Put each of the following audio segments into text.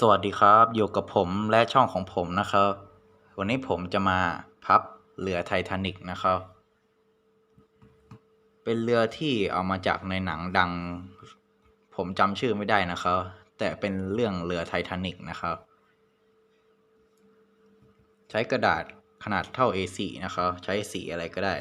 สวัสดีครับ อยู่กับผมและช่องของผมนะครับ วันนี้ผมจะมาพับเรือไททานิกนะครับ เป็นเรือที่เอามาจากในหนังดัง ผมจำชื่อไม่ได้นะครับ แต่เป็นเรื่องเรือไททานิกนะครับ ใช้กระดาษขนาดเท่า A4 นะครับ ใช้สีอะไรก็ได้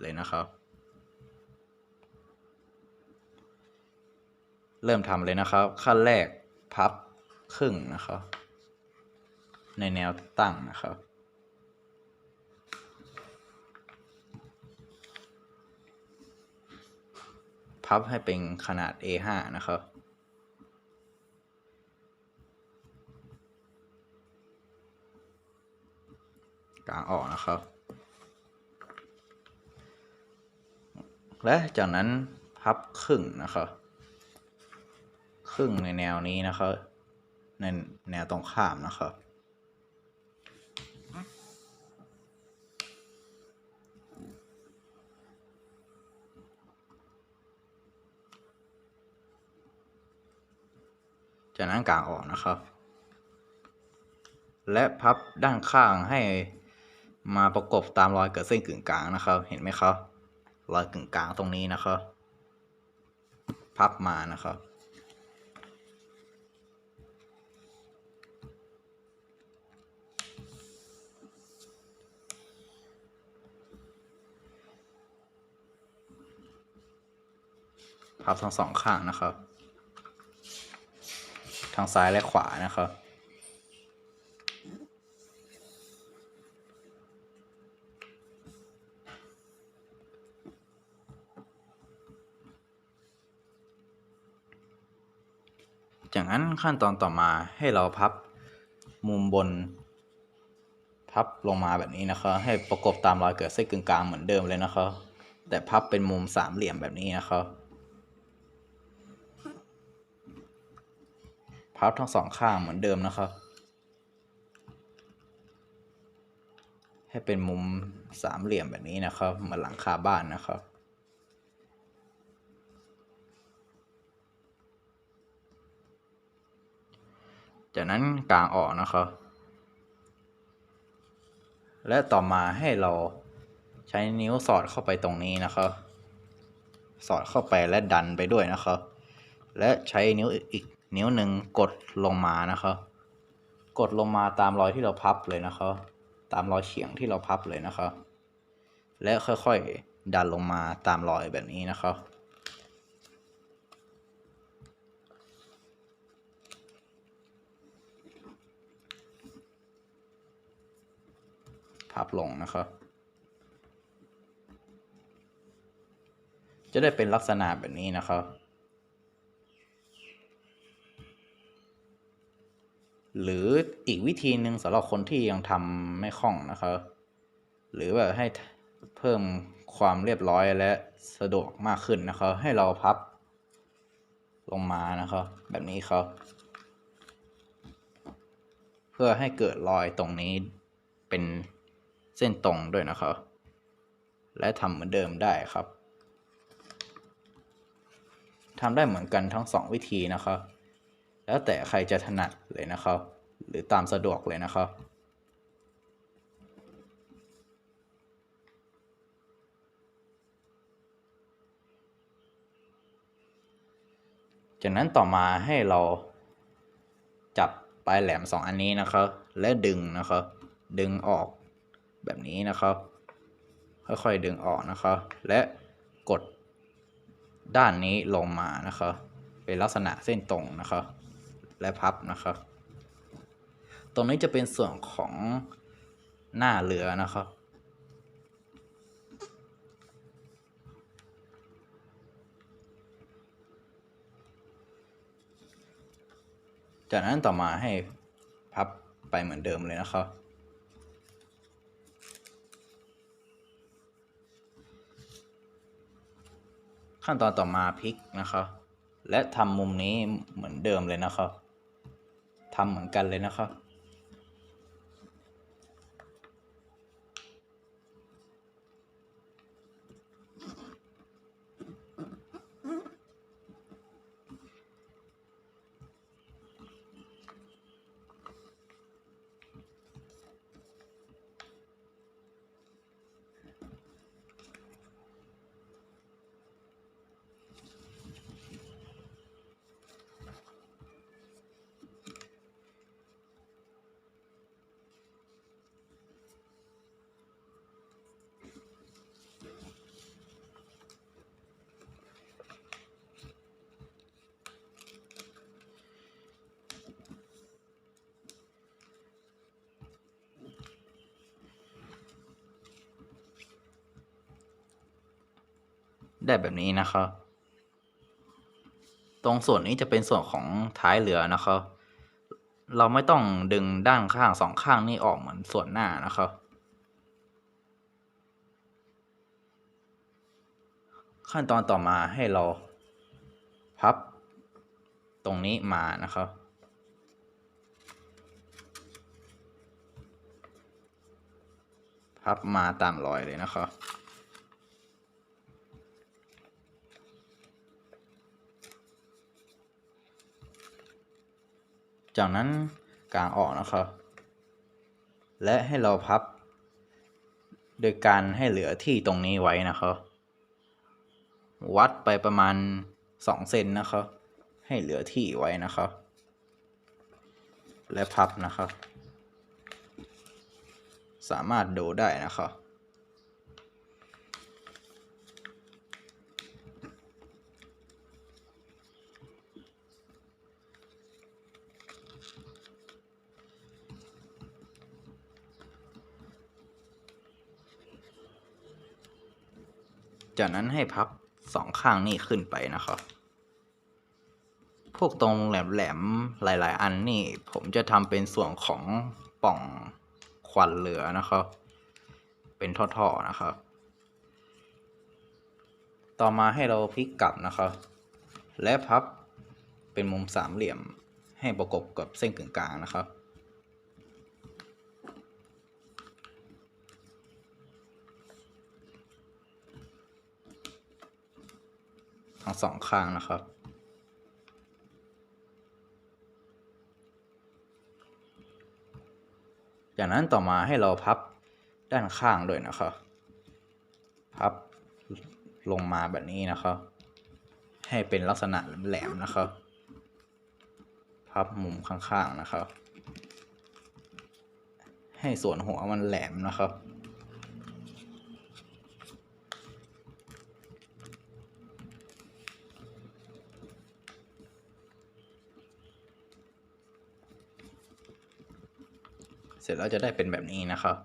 เลยนะครับ เริ่มทำเลยนะครับ ขั้นแรกพับ ครึ่งนะครับ ในแนวตั้งนะครับ พับให้เป็นขนาด A5 นะครับกลางออกนะครับ และจากนั้นพับครึ่งนะครับ ครึ่งในแนวนี้นะครับ ในแนวตรงข้ามนะครับจากนั้นกางออกนะครับ และพับด้านข้างให้มาประกบตามรอยเกิดเส้นกึ่งกลางนะครับ เห็นไหมครับ รอยกึ่งกลางตรงนี้นะครับ พับมานะครับับ ทั้งสองข้างนะครับ ทางซ้ายและขวานะครับ จากนั้นขั้นตอนต่อมาให้เราพับมุมบน พับลงมาแบบนี้นะครับ ให้ประกบตามรอยเกิดเส้นกึ่งกลางเหมือนเดิมเลยนะครับแต่พับเป็นมุมสามเหลี่ยมแบบนี้นะครับ พับทั้งสองข้างเหมือนเดิมนะครับ ให้เป็นมุมสามเหลี่ยมแบบนี้นะครับเหมือนหลังคาบ้านนะครับจากนั้นกลางออกนะครับ และต่อมาให้เราใช้นิ้วสอดเข้าไปตรงนี้นะครับ สอดเข้าไปและดันไปด้วยนะครับ และใช้นิ้วอีก นิ้วหนึ่งกดลงมานะครับ กดลงมาตามรอยที่เราพับเลยนะครับ ตามรอยเฉียงที่เราพับเลยนะครับ และค่อยๆดันลงมาตามรอยแบบนี้นะครับพับลงนะครับ จะได้เป็นลักษณะแบบนี้นะครับ หรืออีกวิธีหนึ่งสำหรับคนที่ยังทำไม่คล่องนะครับ หรือแบบให้เพิ่มความเรียบร้อยและสะดวกมากขึ้นนะครับให้เราพับลงมานะครับ แบบนี้ครับ เพื่อให้เกิดรอยตรงนี้เป็นเส้นตรงด้วยนะครับ และทำเหมือนเดิมได้ครับทำได้เหมือนกันทั้งสองวิธีนะครับ แล้วแต่ใครจะถนัดเลยนะครับ หรือตามสะดวกเลยนะครับจากนั้นต่อมาให้เราจับปลายแหลมสองอันนี้นะครับ และดึงนะครับ ดึงออกแบบนี้นะครับ ค่อยๆดึงออกนะครับ และกดด้านนี้ลงมานะครับ เป็นลักษณะเส้นตรงนะครับ และพับนะครับ ตรงนี้จะเป็นส่วนของหน้าเรือนะครับ จากนั้นต่อมาให้พับไปเหมือนเดิมเลยนะครับขั้นตอนต่อมาพลิกนะครับ และทำมุมนี้เหมือนเดิมเลยนะครับ ทำเหมือนกันเลยนะครับ ได้แบบนี้นะครับ ตรงส่วนนี้จะเป็นส่วนของท้ายเรือนะครับ เราไม่ต้องดึงด้านข้างสองข้างนี่ออกเหมือนส่วนหน้านะครับขั้นตอนต่อมาให้เราพับตรงนี้มานะครับ พับมาตามรอยเลยนะครับ จากนั้นกางออกนะครับ และให้เราพับ โดยการให้เหลือที่ตรงนี้ไว้นะครับ วัดไปประมาณ2เซนนะครับ ให้เหลือที่ไว้นะครับ และพับนะครับ สามารถดูได้นะครับ จากนั้นให้พับสองข้างนี่ขึ้นไปนะครับ พวกตรงแหลมๆหลาย ๆ อันนี่ผมจะทำเป็นส่วนของป่องควันเหลือนะครับ เป็นท่อๆนะครับ ต่อมาให้เราพลิกกลับนะครับ และพับเป็นมุมสามเหลี่ยมให้ประกบกับเส้นกึ่งกลางนะครับ ทั้งสองข้างนะครับ จากนั้นต่อมาให้เราพับด้านข้างด้วยนะครับ พับลงมาแบบนี้นะครับ ให้เป็นลักษณะแหลมๆนะครับ พับมุมข้างๆนะครับ ให้ส่วนหัวมันแหลมนะครับ ร็จแล้วจะได้เป็นแบบนี้นะครับ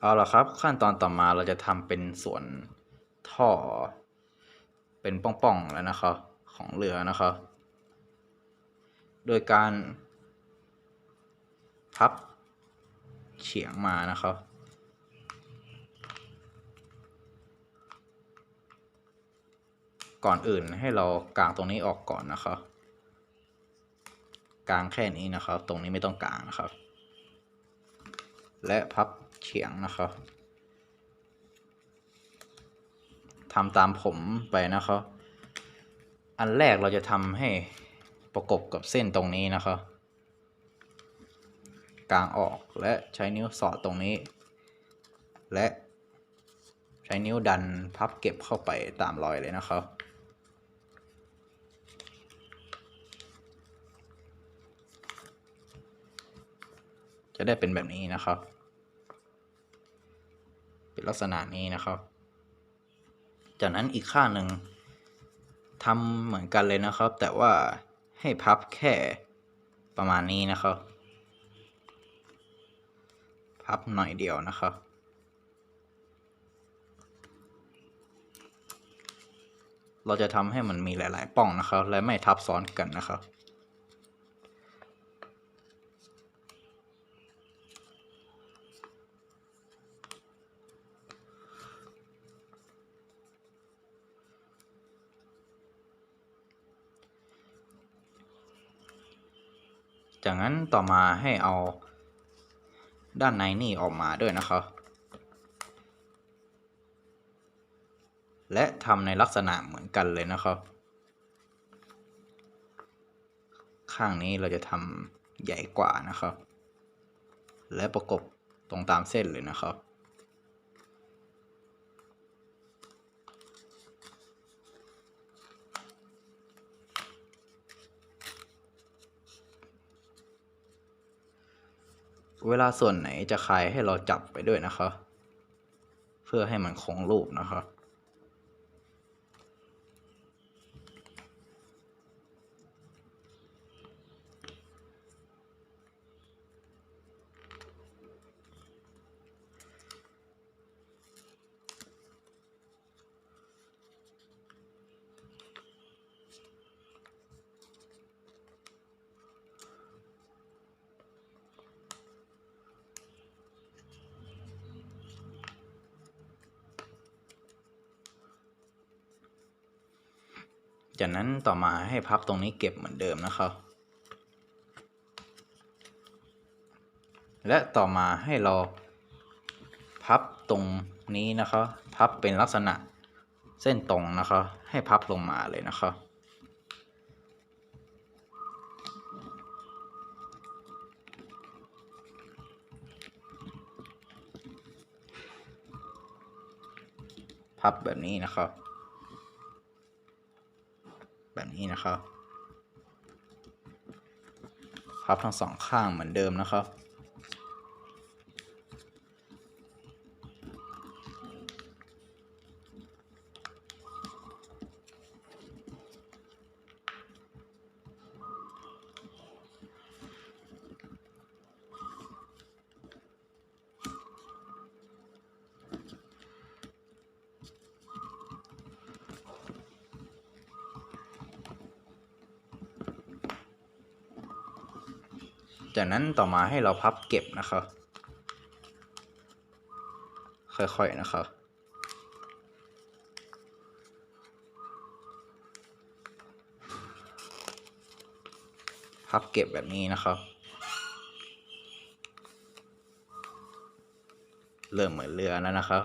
เอาละครับขั้นตอนต่อมาเราจะทำเป็นส่วนท่อ เป็นป่องๆแล้วนะครับของเรือนะครับ โดยการพับเฉียงมานะครับ ก่อนอื่นให้เรากางตรงนี้ออกก่อนนะครับกางแค่นี้นะครับ ตรงนี้ไม่ต้องกางนะครับ และพับเฉียงนะครับทำตามผมไปนะครับ อันแรกเราจะทำให้ประกบกับเส้นตรงนี้นะครับกางออกและใช้นิ้วสอดตรงนี้ และใช้นิ้วดันพับเก็บเข้าไปตามรอยเลยนะครับ จะได้เป็นแบบนี้นะครับ เป็นลักษณะนี้นะครับ จากนั้นอีกข้างหนึ่งทำเหมือนกันเลยนะครับ แต่ว่าให้พับแค่ประมาณนี้นะครับ พับหน่อยเดียวนะครับเราจะทำให้มันมีหลาย ๆป่องนะครับ และไม่ทับซ้อนกันนะครับ จากนั้นต่อมาให้เอาด้านในนี่ออกมาด้วยนะครับ และทำในลักษณะเหมือนกันเลยนะครับ ข้างนี้เราจะทำใหญ่กว่านะครับ และประกบตรงตามเส้นเลยนะครับ เวลาส่วนไหนจะคลายให้เราจับไปด้วยนะครับเพื่อให้มันคงรูปนะครั จากนั้นต่อมาให้พับตรงนี้เก็บเหมือนเดิมนะครับ และต่อมาให้เราพับตรงนี้นะครับ พับเป็นลักษณะเส้นตรงนะครับ ให้พับลงมาเลยนะครับพับแบบนี้นะครับ แบบนี้นะครับ พับทั้งสองข้างเหมือนเดิมนะครับ จากนั้นต่อมาให้เราพับเก็บนะครับ ค่อยๆนะครับพับเก็บแบบนี้นะครับ เริ่มเหมือนเรือแล้วนะครับ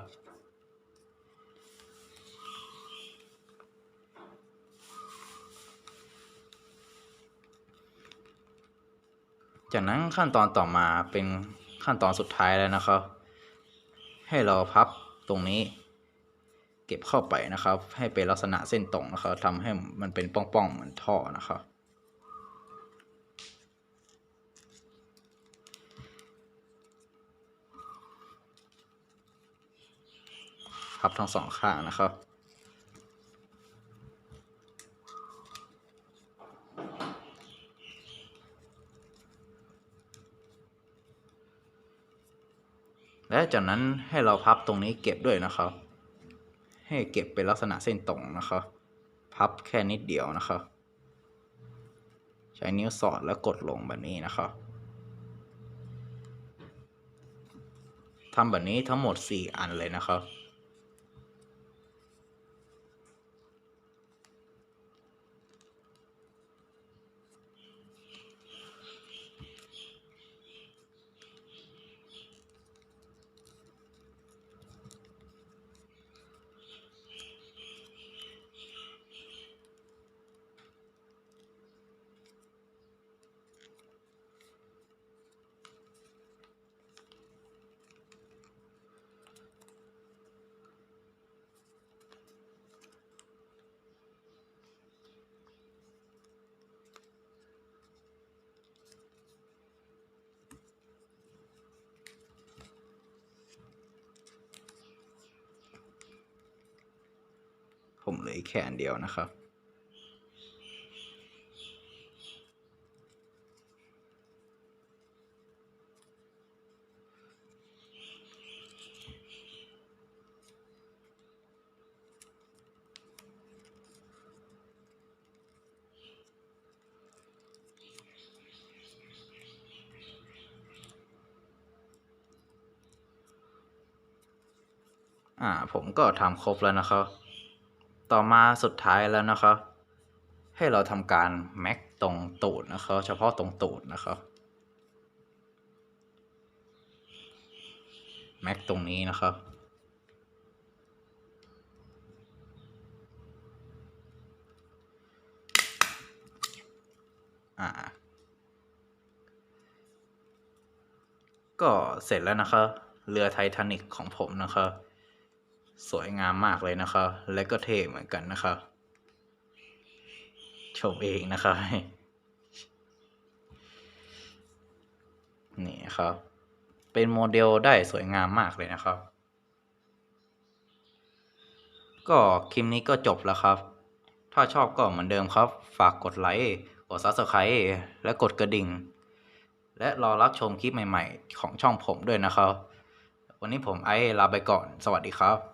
จากนั้นขั้นตอนต่อมาเป็นขั้นตอนสุดท้ายแล้วนะครับ ให้เราพับตรงนี้ เก็บเข้าไปนะครับ ให้เป็นลักษณะเส้นตรงนะครับทำให้มันเป็นป้องๆเหมือนท่อนะครับพับทั้งสองข้างนะครับ และจากนั้นให้เราพับตรงนี้เก็บด้วยนะครับ ให้เก็บเป็นลักษณะเส้นตรงนะครับ พับแค่นิดเดียวนะครับ ใช้นิ้วสอดแล้วกดลงแบบนี้นะครับทำแบบนี้ทั้งหมด 4 อันเลยนะครับ ผมเหลือแค่อันเดียวนะครับ อ่า ผมก็ทำครบแล้วนะครับ ต่อมาสุดท้ายแล้วนะครับให้เราทำการแม็กตรงตูดนะครับเฉพาะตรงตูดนะครับแม็กตรงนี้นะครับอ่าก็เสร็จแล้วนะครับเรือไททานิกของผมนะครับ สวยงามมากเลยนะครับ และก็เท่เหมือนกันนะครับ ชมเองนะครับ นี่ครับ เป็นโมเดลได้สวยงามมากเลยนะครับ ก็คลิปนี้ก็จบแล้วครับ ถ้าชอบก็เหมือนเดิมครับ ฝากกดไลค์ กด Subscribe และกดกระดิ่ง และรอรับชมคลิปใหม่ๆ ของช่องผมด้วยนะครับวันนี้ผมไอซ์ลาไปก่อน สวัสดีครับ